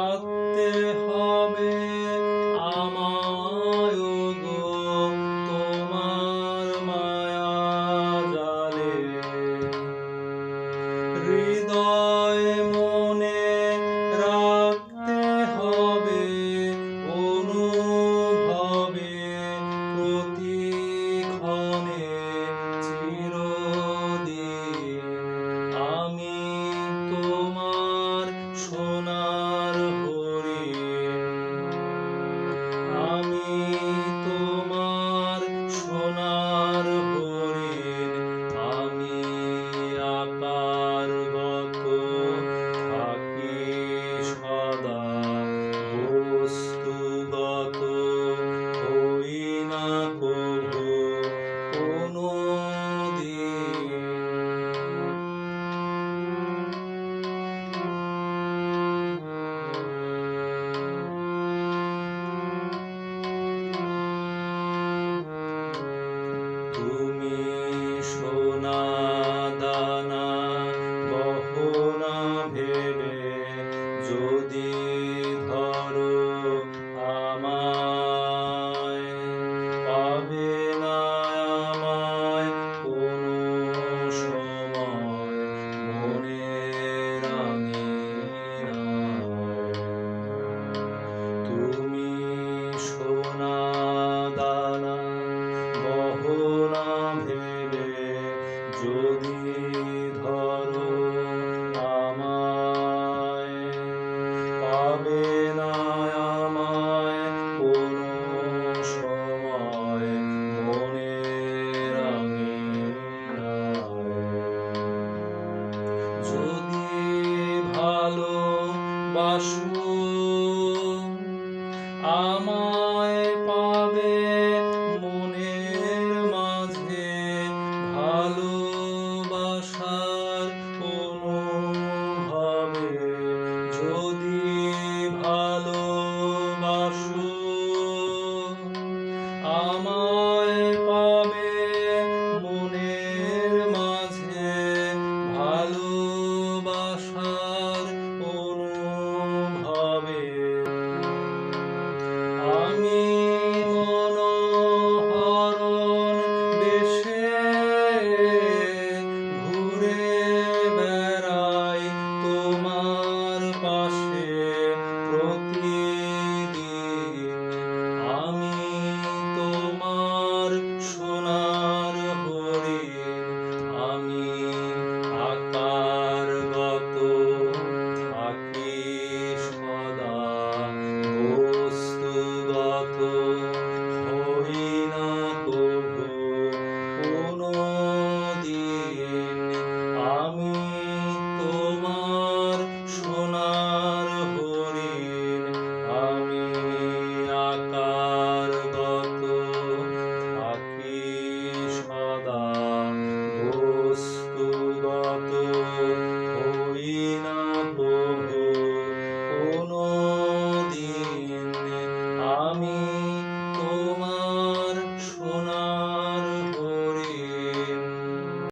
থাকতে হবে আমার গো তোমার মায়া জালে। হৃদয় Ooh. হবে আমায় কোনো সময় মনে রাখি ভালো বাসু আমায় পাবে মনের মাঝে ভালোবাসার অনুভবে যদি